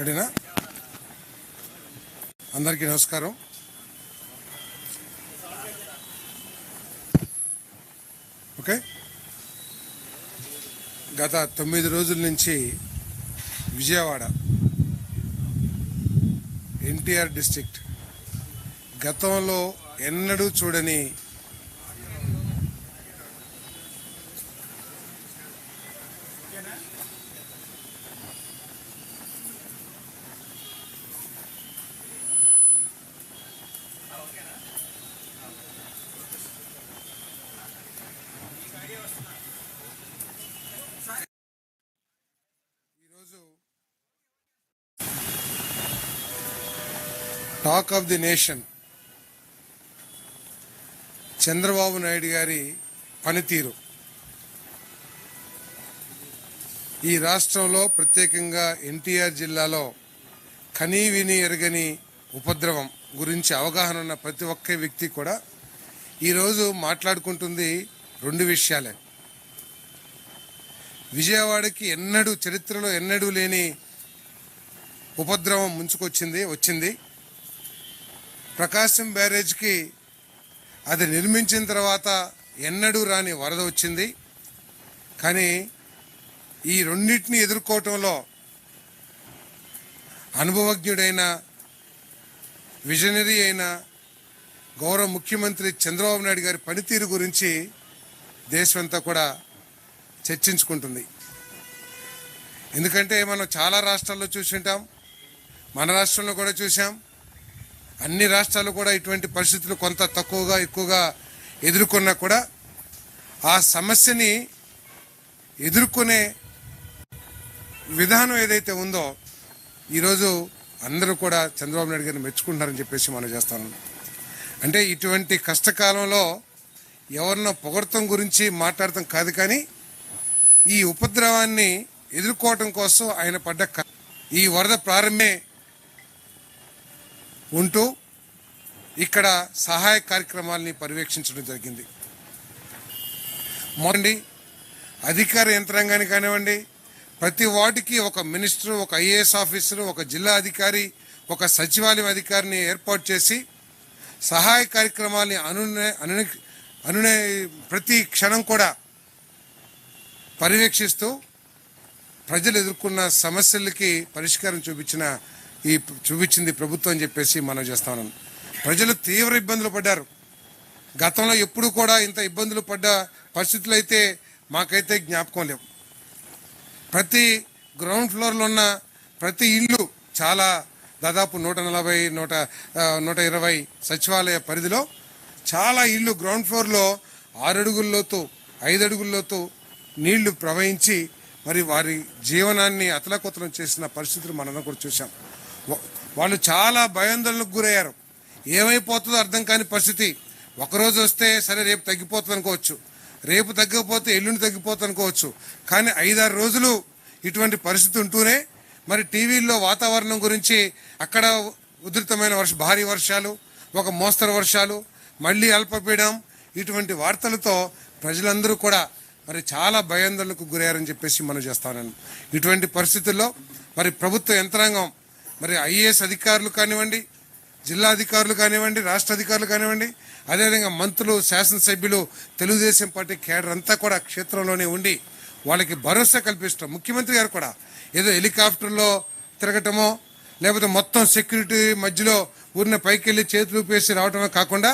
రెడీనా? అందరికీ నమస్కారం. ఓకే? గత తొమ్మిది రోజుల నుంచి విజయవాడ ఎన్టీఆర్ డిస్టిక్ట్ గతంలో ఎన్నడూ చూడని ఈరోజు talk of the nation. Chandrababu Naidu గారి పనితీరు. ఈ రాష్ట్రంలో ప్రత్యేకంగా ఎన్టీఆర్ జిల్లాలో కనీ విని ఎరగని ఉపద్రవం గురించి అవగాహన ఉన్న ప్రతి ఒక్క వ్యక్తి కూడా ఈరోజు మాట్లాడుకుంటుంది రెండు విషయాలే. విజయవాడకి ఎన్నడూ చరిత్రలో ఎన్నడూ లేని ఉపద్రవం ముంచుకొచ్చింది వచ్చింది. ప్రకాశం బ్యారేజ్కి అది నిర్మించిన తర్వాత ఎన్నడూ రాని వరద వచ్చింది. కానీ ఈ రెండింటిని ఎదుర్కోవటంలో అనుభవజ్ఞుడైన విజనరీ అయిన గౌరవ ముఖ్యమంత్రి చంద్రబాబు నాయుడు గారి పనితీరు గురించి దేశమంతా కూడా చర్చించుకుంటుంది. ఎందుకంటే మనం చాలా రాష్ట్రాల్లో చూసింటాం మన రాష్ట్రంలో కూడా చూసాం అన్ని రాష్ట్రాలు కూడా ఇటువంటి పరిస్థితులు కొంత తక్కువగా ఎక్కువగా ఎదుర్కొన్నా కూడా ఆ సమస్యని ఎదుర్కొనే విధానం ఏదైతే ఉందో ఈరోజు అందరూ కూడా చంద్రబాబు నాయుడు గారిని మెచ్చుకుంటున్నారని చెప్పేసి మనం చేస్తాను అంటే ఇటువంటి కష్టకాలంలో ఎవరినో పొగడటం గురించి మాట్లాడటం కాదు కానీ ఈ ఉపద్రవాన్ని ఎదుర్కోవటం కోసం ఆయన పడ్డ క- ఈ వరద ప్రారంభమే ఉంటూ ఇక్కడ సహాయ కార్యక్రమాల్ని పర్యవేక్షించడం జరిగింది. మొండి అధికార యంత్రాంగాన్ని కానివ్వండి ప్రతి వార్డుకి ఒక మినిస్టర్ ఒక ఐఏఎస్ ఆఫీసర్ ఒక జిల్లా అధికారి ఒక సచివాలయం అధికారిని ఏర్పాటు చేసి సహాయ కార్యక్రమాల్ని అను అనుని అనునే ప్రతి క్షణం కూడా పర్యవేక్షిస్తూ ప్రజలు ఎదుర్కొన్న సమస్యలకి పరిష్కారం చూపించిన ఈ చూపించింది ప్రభుత్వం అని చెప్పేసి మనం చేస్తా ప్రజలు తీవ్ర ఇబ్బందులు పడ్డారు. గతంలో ఎప్పుడు కూడా ఇంత ఇబ్బందులు పడ్డ పరిస్థితులు అయితే మాకైతే జ్ఞాపకం లేవు. ప్రతి గ్రౌండ్ ఫ్లోర్లో ఉన్న ప్రతి ఇల్లు చాలా దాదాపు నూట నలభై నూట నూట ఇరవై సచివాలయ పరిధిలో చాలా ఇల్లు గ్రౌండ్ ఫ్లోర్లో ఆరు అడుగుల ఐదు నీళ్ళు ప్రవహించి మరి వారి జీవనాన్ని అతలకుతలం చేసిన పరిస్థితులు మనందరం కూడా చూసాం వాళ్ళు చాలా భయాందోళనకు గురయ్యారు. ఏమైపోతుందో అర్థం కాని పరిస్థితి. ఒకరోజు వస్తే సరే రేపు తగ్గిపోతుంది అనుకోవచ్చు. రేపు తగ్గకపోతే ఎల్లుండి తగ్గిపోతుంది అనుకోవచ్చు. కానీ ఐదారు రోజులు ఇటువంటి పరిస్థితి ఉంటూనే మరి టీవీల్లో వాతావరణం గురించి అక్కడ ఉధృతమైన వర్ష భారీ వర్షాలు ఒక మోస్తరు వర్షాలు మళ్ళీ అల్పపీడం ఇటువంటి వార్తలతో ప్రజలందరూ కూడా మరి చాలా భయాందోళనకు గురయ్యారని చెప్పేసి మనం చేస్తానని ఇటువంటి పరిస్థితుల్లో మరి ప్రభుత్వ యంత్రాంగం మరి ఐఏఎస్ అధికారులు కానివ్వండి జిల్లా అధికారులు కానివ్వండి రాష్ట్ర అధికారులు కానివ్వండి అదేవిధంగా మంత్రులు శాసనసభ్యులు తెలుగుదేశం పార్టీ కేడర్ అంతా కూడా క్షేత్రంలోనే ఉండి వాళ్ళకి భరోసా కల్పిస్తాం ముఖ్యమంత్రి గారు కూడా ఏదో హెలికాప్టర్లో తిరగటమో లేకపోతే మొత్తం సెక్యూరిటీ మధ్యలో ఊరిన పైకి వెళ్ళి చేతులు ఊపేసి రావటమే కాకుండా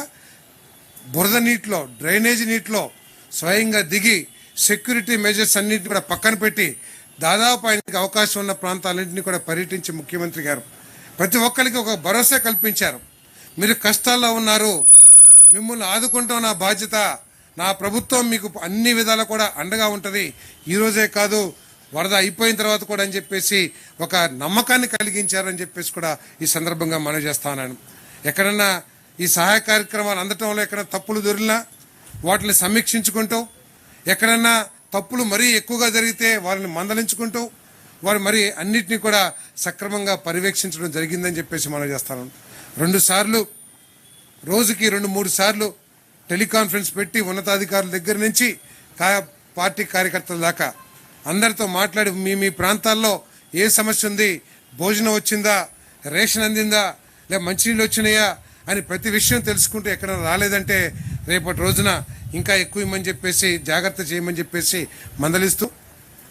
బురద నీటిలో డ్రైనేజీ నీటిలో స్వయంగా దిగి సెక్యూరిటీ మెజర్స్ అన్నింటినీ కూడా పక్కన పెట్టి దాదాపు ఆయనకి అవకాశం ఉన్న ప్రాంతాలన్నింటినీ కూడా పర్యటించి ముఖ్యమంత్రి గారు. ప్రతి ఒక్కరికి ఒక భరోసా కల్పించారు. మీరు కష్టాల్లో ఉన్నారు. మిమ్మల్ని ఆదుకుంటాం నా బాధ్యత. నా ప్రభుత్వం మీకు అన్ని విధాలు కూడా అండగా ఉంటుంది. ఈరోజే కాదు వరద అయిపోయిన తర్వాత కూడా అని చెప్పేసి ఒక నమ్మకాన్ని కలిగించారని చెప్పేసి కూడా ఈ సందర్భంగా మనవి చేస్తాను ఎక్కడన్నా ఈ సహాయ కార్యక్రమాలు అందటంలో ఎక్కడ తప్పులు దొరికినా వాటిని సమీక్షించుకుంటూ ఎక్కడన్నా తప్పులు మరీ ఎక్కువగా జరిగితే వారిని మందలించుకుంటూ వారు మరి అన్నిటినీ కూడా సక్రమంగా పర్యవేక్షించడం జరిగిందని చెప్పేసి మనం చేస్తాను. రెండు సార్లు రోజుకి రెండు మూడు సార్లు టెలికాన్ఫరెన్స్ పెట్టి ఉన్నతాధికారుల దగ్గర నుంచి పార్టీ కార్యకర్తల దాకా అందరితో మాట్లాడి మీ మీ ప్రాంతాల్లో ఏ సమస్య ఉంది భోజనం వచ్చిందా రేషన్ అందిందా లేదా మంచినీళ్ళు వచ్చినాయా అని ప్రతి విషయం తెలుసుకుంటూ ఎక్కడ రాలేదంటే రేపటి రోజున ఇంకా ఎక్కువ ఇవ్వమని చెప్పేసి జాగ్రత్త చేయమని చెప్పేసి మందలిస్తూ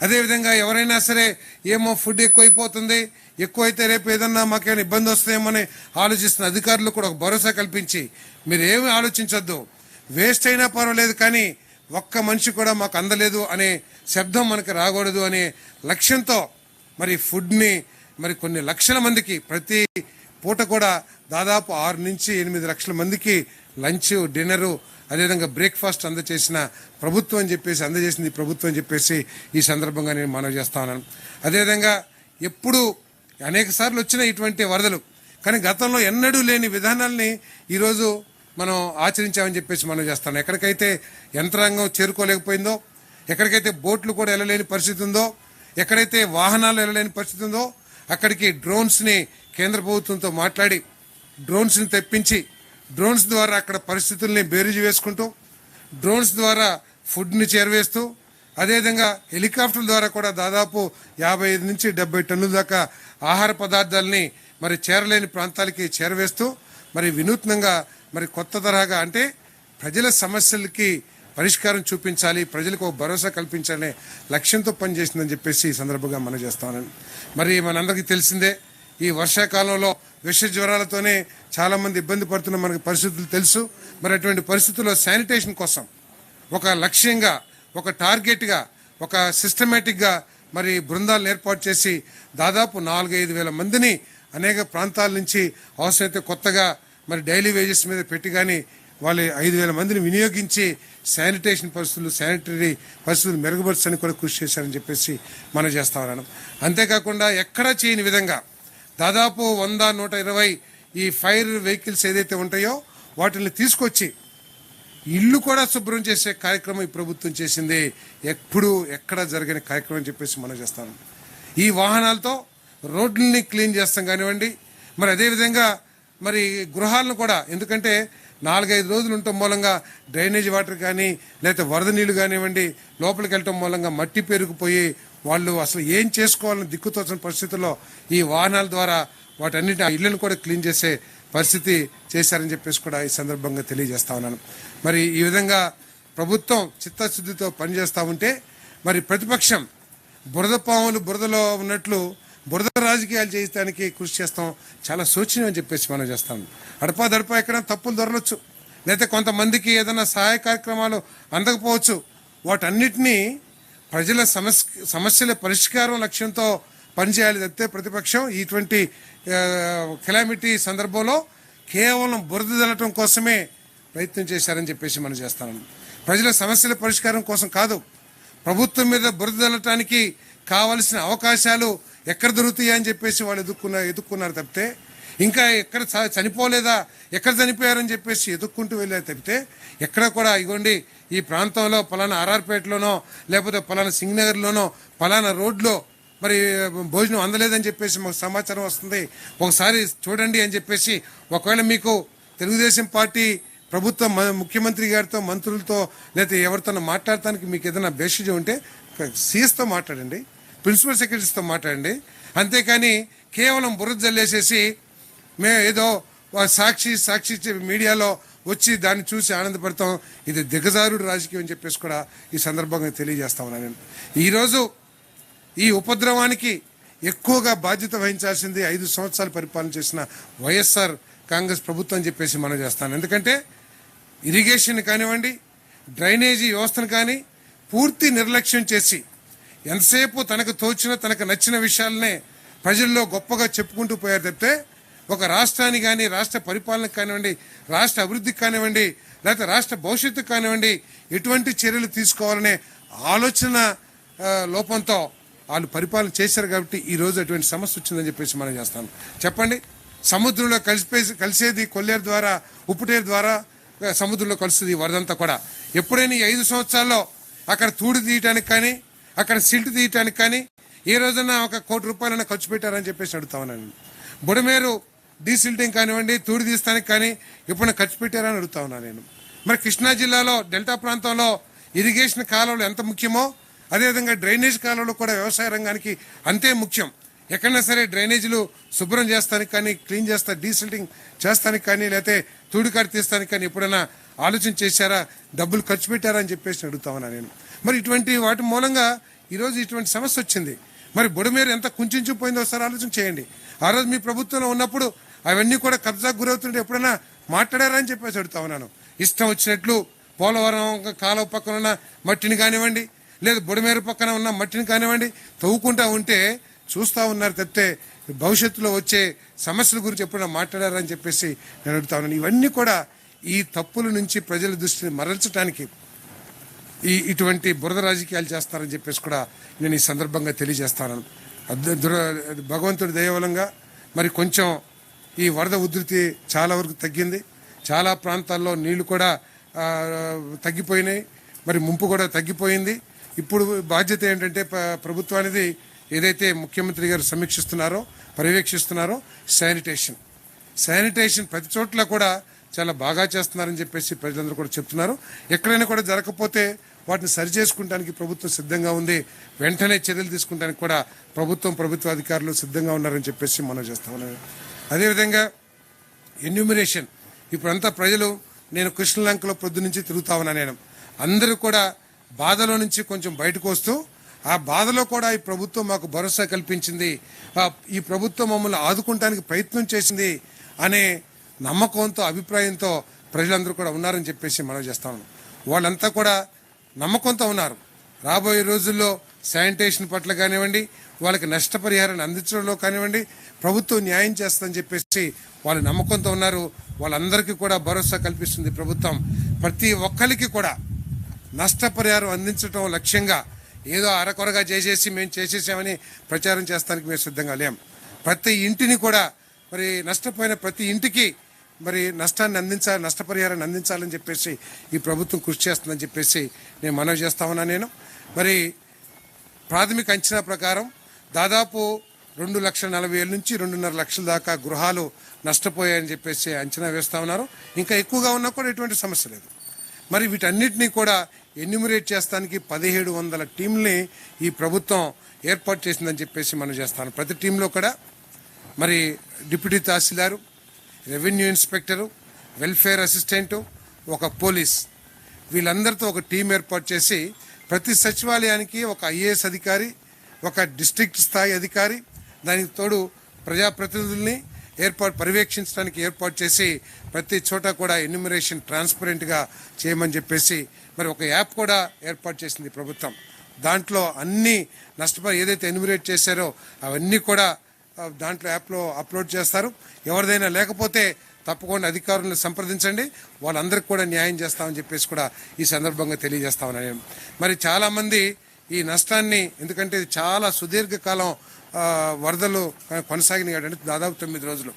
అదేవిధంగా ఎవరైనా సరే ఏమో ఫుడ్ ఎక్కువైపోతుంది ఎక్కువైతే రేపు ఏదన్నా మాకేమైనా ఇబ్బంది వస్తాయేమని ఆలోచిస్తున్న అధికారులు కూడా ఒక భరోసా కల్పించి మీరు ఏమి ఆలోచించొద్దు. వేస్ట్ అయినా పర్వాలేదు కానీ ఒక్క మనిషి కూడా మాకు అందలేదు అనే శబ్దం మనకి రాకూడదు అనే లక్ష్యంతో మరి ఫుడ్ని మరి కొన్ని లక్షల మందికి ప్రతి పూట కూడా దాదాపు ఆరు నుంచి ఎనిమిది లక్షల మందికి లంచ్ డిన్నరు అదేవిధంగా బ్రేక్ఫాస్ట్ అందజేసిన ప్రభుత్వం అని చెప్పేసి అందజేసింది ప్రభుత్వం అని చెప్పేసి ఈ సందర్భంగా నేను మనవి చేస్తా ఉన్నాను. అదేవిధంగా ఎప్పుడు అనేక సార్లు వచ్చిన ఇటువంటి వరదలు కానీ గతంలో ఎన్నడూ లేని విధానాల్ని ఈరోజు మనం ఆచరించామని చెప్పేసి మనం చేస్తాను ఎక్కడికైతే యంత్రాంగం చేరుకోలేకపోయిందో ఎక్కడికైతే బోట్లు కూడా వెళ్ళలేని పరిస్థితి ఉందో ఎక్కడైతే వాహనాలు వెళ్ళలేని పరిస్థితి ఉందో అక్కడికి డ్రోన్స్ని కేంద్ర ప్రభుత్వంతో మాట్లాడి డ్రోన్స్ని తెప్పించి డ్రోన్స్ ద్వారా అక్కడ పరిస్థితుల్ని బేరీజు వేసుకుంటూ డ్రోన్స్ ద్వారా ఫుడ్ని చేరవేస్తూ అదేవిధంగా హెలికాప్టర్ల ద్వారా కూడా దాదాపు యాభై ఐదు నుంచి డెబ్బై టన్నుల దాకా ఆహార పదార్థాలని మరి చేరలేని ప్రాంతాలకి చేరవేస్తూ మరి వినూత్నంగా మరి కొత్త తరహాగా అంటే ప్రజల సమస్యలకి పరిష్కారం చూపించాలి ప్రజలకు ఒక భరోసా కల్పించాలనే లక్ష్యంతో పనిచేసిందని చెప్పేసి ఈ సందర్భంగా మనం చేస్తామని మరి మనందరికీ తెలిసిందే ఈ వర్షాకాలంలో విష జ్వరాలతోనే చాలామంది ఇబ్బంది పడుతున్న మనకి పరిస్థితులు తెలుసు. మరి అటువంటి పరిస్థితుల్లో శానిటేషన్ కోసం ఒక లక్ష్యంగా ఒక టార్గెట్గా ఒక సిస్టమేటిక్గా మరి బృందాలను ఏర్పాటు చేసి దాదాపు నాలుగైదు వేల మందిని అనేక ప్రాంతాల నుంచి అవసరమైతే కొత్తగా మరి డైలీ వేజెస్ మీద పెట్టి కానీ వాళ్ళ ఐదు వేల మందిని వినియోగించి శానిటేషన్ పరిస్థితులు శానిటరీ పరిస్థితులు మెరుగుపరచని కూడా కృషి చేశారని చెప్పేసి మనం చేస్తా ఉన్నాను అంతేకాకుండా ఎక్కడా చేయని విధంగా దాదాపు వంద నూట ఇరవై ఈ ఫైర్ వెహికల్స్ ఏదైతే ఉంటాయో వాటిని తీసుకొచ్చి ఇల్లు కూడా శుభ్రం చేసే కార్యక్రమం ఈ ప్రభుత్వం చేసింది. ఎప్పుడు ఎక్కడ జరిగిన కార్యక్రమం అని చెప్పేసి మనం చేస్తాం. ఈ వాహనాలతో రోడ్లని క్లీన్ చేస్తాం కానివ్వండి. మరి అదేవిధంగా మరి గృహాలను కూడా ఎందుకంటే నాలుగైదు రోజులు ఉండటం మూలంగా డ్రైనేజ్ వాటర్ కానీ లేకపోతే వరద నీళ్ళు కానివ్వండి లోపలికి వెళ్ళటం మూలంగా మట్టి పెరిగిపోయి వాళ్ళు అసలు ఏం చేసుకోవాలని దిక్కుతోచిన పరిస్థితుల్లో ఈ వాహనాల ద్వారా వాటన్నిటి ఆ ఇళ్ళను కూడా క్లీన్ చేసే పరిస్థితి చేశారని చెప్పేసి కూడా ఈ సందర్భంగా తెలియజేస్తా ఉన్నాను. మరి ఈ విధంగా ప్రభుత్వం చిత్తశుద్ధితో పనిచేస్తూ ఉంటే మరి ప్రతిపక్షం బురద పాములు బురదలో ఉన్నట్లు బురద రాజకీయాలు చేయడానికి కృషి చేస్తాం. చాలా శోచనీయం అని చెప్పేసి మనం చేస్తాం అడపా దడపా ఎక్కడ తప్పులు దొరలొచ్చు. లేకపోతే కొంతమందికి ఏదైనా సహాయ కార్యక్రమాలు అందకపోవచ్చు. వాటన్నిటినీ ప్రజల సమస్య సమస్యల పరిష్కారం లక్ష్యంతో పనిచేయాలి తప్పితే ప్రతిపక్షం ఇటువంటి కెలామిటీ సందర్భంలో కేవలం బురద జల్లటం కోసమే ప్రయత్నం చేశారని చెప్పేసి మనం చేస్తాను ప్రజల సమస్యల పరిష్కారం కోసం కాదు ప్రభుత్వం మీద బురద జల్లటానికి కావలసిన అవకాశాలు ఎక్కడ దొరుకుతాయి అని చెప్పేసి వాళ్ళు ఎదుక్కున్న ఎదుక్కున్నారు తప్పితే ఇంకా ఎక్కడ చ- చనిపోలేదా ఎక్కడ చనిపోయారని చెప్పేసి ఎదుక్కుంటూ వెళ్ళారు తప్పితే ఎక్కడ కూడా ఇగోండి ఈ ప్రాంతంలో పలానా ఆర్ఆర్పేటలోనో లేకపోతే పలానా సింగ్నగర్లోనో పలానా రోడ్లో మరి భోజనం అందలేదని చెప్పేసి మాకు సమాచారం వస్తుంది. ఒకసారి చూడండి అని చెప్పేసి ఒకవేళ మీకు తెలుగుదేశం పార్టీ ప్రభుత్వం ముఖ్యమంత్రి గారితో మంత్రులతో లేకపోతే ఎవరితో మాట్లాడటానికి మీకు ఏదైనా బేసిజ్ ఉంటే సీఎస్తో మాట్లాడండి ప్రిన్సిపల్ సెక్రటరీస్తో మాట్లాడండి. అంతేకాని కేవలం బురద జల్లేసేసి మేము ఏదో వా- సాక్షి సాక్షి చెప్పి మీడియాలో వచ్చి దాన్ని చూసి ఆనందపడతాం. ఇది దిగజారుడు రాజకీయం అని చెప్పేసి కూడా ఈ సందర్భంగా తెలియజేస్తా ఉన్నాను నేను. ఈరోజు ఈ ఉపద్రవానికి ఎక్కువగా బాధ్యత వహించాల్సింది ఐదు సంవత్సరాలు పరిపాలన చేసిన వైఎస్ఆర్ కాంగ్రెస్ ప్రభుత్వం అని చెప్పేసి మనం చేస్తాను. ఎందుకంటే ఇరిగేషన్ కానివ్వండి డ్రైనేజీ వ్యవస్థను కానీ పూర్తి నిర్లక్ష్యం చేసి ఎంతసేపు తనకు తోచిన తనకు నచ్చిన విషయాలనే ప్రజల్లో గొప్పగా చెప్పుకుంటూ పోయారు తప్పితే ఒక రాష్ట్రాన్ని కానీ రాష్ట్ర పరిపాలనకు కానివ్వండి రాష్ట్ర అభివృద్ధికి కానివ్వండి లేకపోతే రాష్ట్ర భవిష్యత్తుకు కానివ్వండి ఎటువంటి చర్యలు తీసుకోవాలనే ఆలోచన లోపంతో వాళ్ళు పరిపాలన చేశారు కాబట్టి ఈ రోజు అటువంటి సమస్య వచ్చిందని చెప్పేసి మనం చేస్తాం చెప్పండి? సముద్రంలో కలిసిపోయి కలిసేది కొల్లేరు ద్వారా ఉప్పుటేరు ద్వారా సముద్రంలో కలుస్తుంది వరదంతా కూడా. ఎప్పుడైనా ఈ ఐదు సంవత్సరాల్లో అక్కడ తూడు తీయటానికి కానీ అక్కడ సిల్ట్ తీయటానికి కానీ ఏ రోజైనా ఒక కోటి రూపాయలైనా ఖర్చు పెట్టారని చెప్పేసి అడుగుతామన్నాను బుడమేరు డీసిల్టింగ్ కానివ్వండి తూడి తీస్తానికి కానీ ఎప్పుడైనా ఖర్చు పెట్టారని అడుగుతా ఉన్నాను నేను. మరి కృష్ణా జిల్లాలో డెల్టా ప్రాంతంలో ఇరిగేషన్ కాలువలు ఎంత ముఖ్యమో అదేవిధంగా డ్రైనేజ్ కాలువలు కూడా వ్యవసాయ రంగానికి అంతే ముఖ్యం. ఎక్కడైనా సరే డ్రైనేజీలు శుభ్రం చేస్తానికి కానీ క్లీన్ చేస్తా డీసిల్టింగ్ చేస్తానికి కానీ లేకపోతే తూడికాడు తీస్తానికి కానీ ఎప్పుడైనా ఆలోచన చేశారా డబ్బులు ఖర్చు పెట్టారా అని చెప్పేసి అడుగుతామన్నా నేను. మరి ఇటువంటి వాటి మూలంగా ఈరోజు ఇటువంటి సమస్య వచ్చింది. మరి బొడమేరు ఎంత కుంచుకుపోయిందో ఒకసారి ఆలోచన చేయండి. ఆ రోజు మీ ప్రభుత్వంలో ఉన్నప్పుడు అవన్నీ కూడా కబ్జాకు గురవుతుంటే ఎప్పుడైనా మాట్లాడారని చెప్పేసి అడుగుతా ఉన్నాను. ఇష్టం వచ్చినట్లు పోలవరం కాలువ పక్కన ఉన్న మట్టిని కానివ్వండి లేదు బుడమేరు పక్కన ఉన్న మట్టిని కానివ్వండి తవ్వుకుంటా ఉంటే చూస్తా ఉన్నారు తప్పితే భవిష్యత్తులో వచ్చే సమస్యల గురించి ఎప్పుడైనా మాట్లాడారని చెప్పేసి నేను అడుగుతా ఉన్నాను. ఇవన్నీ కూడా ఈ తప్పుల నుంచి ప్రజల దృష్టిని మరల్చడానికి ఈ ఇటువంటి బురద రాజకీయాలు చేస్తారని చెప్పేసి కూడా నేను ఈ సందర్భంగా తెలియజేస్తాను. దుర భగవంతుడి దయవలంగా మరి కొంచెం ఈ వరద ఉధృతి చాలా వరకు తగ్గింది. చాలా ప్రాంతాల్లో నీళ్ళు కూడా తగ్గిపోయినాయి. మరి ముంపు కూడా తగ్గిపోయింది. ఇప్పుడు బాధ్యత ఏంటంటే ప్రభుత్వానికి ఏదైతే ముఖ్యమంత్రి గారు సమీక్షిస్తున్నారో పర్యవేక్షిస్తున్నారో శానిటేషన్. శానిటేషన్ ప్రతి చోట్ల కూడా చాలా బాగా చేస్తున్నారని చెప్పేసి ప్రజలందరూ కూడా చెప్తున్నారు. ఎక్కడైనా కూడా జరగకపోతే వాటిని సరి చేసుకుంటానికి ప్రభుత్వం సిద్ధంగా ఉంది. వెంటనే చర్యలు తీసుకుంటానికి కూడా ప్రభుత్వం ప్రభుత్వ అధికారులు సిద్ధంగా ఉన్నారని చెప్పేసి మనం చేస్తా అదేవిధంగా ఎన్యూమినేషన్ ఇప్పుడంతా ప్రజలు నేను కృష్ణలంకలో పొద్దు నుంచి తిరుగుతా ఉన్నా నేను. అందరూ కూడా బాధలో నుంచి కొంచెం బయటకు వస్తూ ఆ బాధలో కూడా ఈ ప్రభుత్వం మాకు భరోసా కల్పించింది. ఈ ప్రభుత్వం మమ్మల్ని ఆదుకుంటానికి ప్రయత్నం చేసింది అనే నమ్మకంతో అభిప్రాయంతో ప్రజలందరూ కూడా ఉన్నారని చెప్పేసి మనం చేస్తాము వాళ్ళంతా కూడా నమ్మకంతో ఉన్నారు. రాబోయే రోజుల్లో శానిటేషన్ పట్ల కానివ్వండి వాళ్ళకి నష్టపరిహారాన్ని అందించడంలో కానివ్వండి ప్రభుత్వం న్యాయం చేస్తుందని చెప్పేసి వాళ్ళు నమ్మకంతో ఉన్నారు. వాళ్ళందరికీ కూడా భరోసా కల్పిస్తుంది ప్రభుత్వం. ప్రతి ఒక్కరికి కూడా నష్టపరిహారం అందించడం లక్ష్యంగా ఏదో అరకొరగా చేసేసి మేము చేసేసామని ప్రచారం చేస్తానికి మేము సిద్ధంగా లేం. ప్రతి ఇంటిని కూడా మరి నష్టపోయిన ప్రతి ఇంటికి మరి నష్టాన్ని అందించాలి నష్టపరిహారాన్ని అందించాలని చెప్పేసి ఈ ప్రభుత్వం కృషి చేస్తుందని చెప్పేసి నేను మనవి చేస్తా ఉన్నా నేను. మరి ప్రాథమిక అంచనా ప్రకారం దాదాపు రెండు లక్షల నలభై వేల నుంచి రెండున్నర లక్షల దాకా గృహాలు నష్టపోయాయని చెప్పేసి అంచనా వేస్తా ఉన్నారు. ఇంకా ఎక్కువగా ఉన్నా కూడా ఎటువంటి సమస్య లేదు. మరి వీటన్నిటినీ కూడా ఎన్యూమరేట్ చేస్తానికి పదిహేడు వందల టీంని ఈ ప్రభుత్వం ఏర్పాటు చేసిందని చెప్పేసి మనం చేస్తాను ప్రతి టీంలో కూడా మరి deputy tahsildar revenue inspector welfare assistant ఒక పోలీస్. వీళ్ళందరితో ఒక టీం ఏర్పాటు చేసి ప్రతి సచివాలయానికి ఒక ఐఏఎస్ అధికారి ఒక డిస్ట్రిక్ట్ స్థాయి అధికారి దానికి తోడు ప్రజాప్రతినిధుల్ని ఏర్పాటు పర్యవేక్షించడానికి ఏర్పాటు చేసి ప్రతి చోట కూడా ఎన్యూమరేషన్ ట్రాన్స్పరెంట్గా చేయమని చెప్పేసి మరి ఒక యాప్ కూడా ఏర్పాటు చేసింది ప్రభుత్వం. దాంట్లో అన్ని నష్టపరి ఏదైతే ఎన్యూమరేట్ చేశారో అవన్నీ కూడా దాంట్లో యాప్లో అప్లోడ్ చేస్తారు. ఎవరిదైనా లేకపోతే తప్పకుండా అధికారులను సంప్రదించండి. వాళ్ళందరికీ కూడా న్యాయం చేస్తామని చెప్పేసి కూడా ఈ సందర్భంగా తెలియజేస్తామని మరి చాలామంది ఈ నష్టాన్ని ఎందుకంటే ఇది చాలా సుదీర్ఘకాలం వరదలు కొనసాగినాయి అంటే దాదాపు తొమ్మిది రోజులు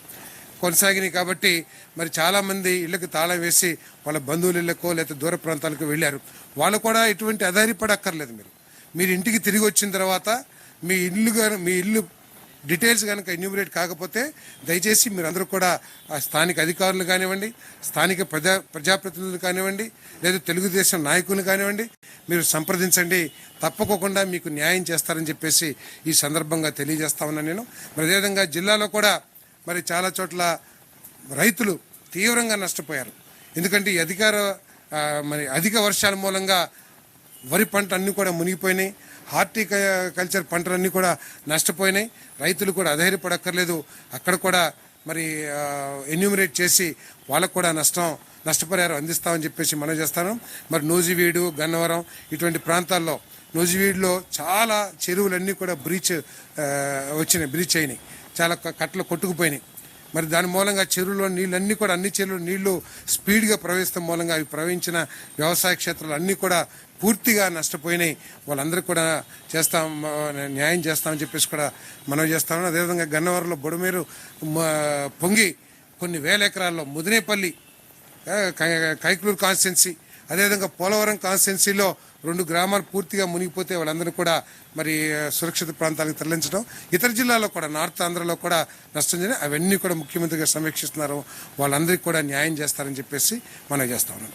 కొనసాగినాయి కాబట్టి మరి చాలామంది ఇళ్ళకి తాళం వేసి వాళ్ళ బంధువుల ఇళ్ళకో లేకపోతే దూర ప్రాంతాలకు వెళ్ళారు. వాళ్ళు కూడా ఎటువంటి అధారిపడక్కర్లేదు మీరు. మీరు ఇంటికి తిరిగి వచ్చిన తర్వాత మీ ఇల్లు మీ ఇల్లు డీటెయిల్స్ కనుక ఎన్యూమరేట్ కాకపోతే దయచేసి మీరందరూ కూడా స్థానిక అధికారులు కానివ్వండి స్థానిక ప్రజా ప్రజాప్రతినిధులు కానివ్వండి లేదా తెలుగుదేశం నాయకులు కానివ్వండి మీరు సంప్రదించండి. తప్పకోకుండా మీకు న్యాయం చేస్తారని చెప్పేసి ఈ సందర్భంగా తెలియజేస్తా ఉన్నాను నేను. మరి అదేవిధంగా జిల్లాలో కూడా మరి చాలా చోట్ల రైతులు తీవ్రంగా నష్టపోయారు. ఎందుకంటే ఈ అధికార మరి అధిక వర్షాల మూలంగా వరి పంట అన్నీ కూడా మునిగిపోయినాయి. హార్టికల్చర్ పంటలన్నీ కూడా నష్టపోయినాయి. రైతులు కూడా అధైర్యపడక్కర్లేదు. అక్కడ కూడా మరి ఎన్యూమరేట్ చేసి వాళ్ళకు కూడా నష్టం నష్టపరిహారం అందిస్తామని చెప్పేసి మనం చేస్తాను. మరి నూజివీడు గన్నవరం ఇటువంటి ప్రాంతాల్లో నూజివీడులో చాలా చెరువులన్నీ కూడా బ్రీచ్ వచ్చినాయి బ్రీచ్ అయినాయి. చాలా కట్టలు కొట్టుకుపోయినాయి. మరి దాని మూలంగా చెరువులో నీళ్ళన్నీ కూడా అన్ని చెరువులు నీళ్ళు స్పీడ్గా ప్రవహిస్తాం మూలంగా. అవి ప్రవహించిన వ్యవసాయ క్షేత్రాలు అన్నీ కూడా పూర్తిగా నష్టపోయినాయి. వాళ్ళందరికీ కూడా చేస్తాం న్యాయం చేస్తామని చెప్పేసి కూడా మనం చేస్తామని అదేవిధంగా గన్నవరంలో బొడుమేరు పొంగి కొన్ని వేల ఎకరాల్లో ముదినేపల్లి కైకులూరు కాన్స్టిట్యున్సీ అదేవిధంగా పోలవరం కాన్స్టెన్సీలో రెండు గ్రామాలు పూర్తిగా మునిగిపోతే వాళ్ళందరూ కూడా మరి సురక్షిత ప్రాంతాలకు తరలించడం. ఇతర జిల్లాల్లో కూడా నార్త్ ఆంధ్రలో కూడా నష్టం జరిగి అవన్నీ కూడా ముఖ్యమంత్రిగా సమీక్షిస్తున్నారు. వాళ్ళందరికీ కూడా న్యాయం చేస్తారని చెప్పేసి మనం చేస్తా ఉన్నాం.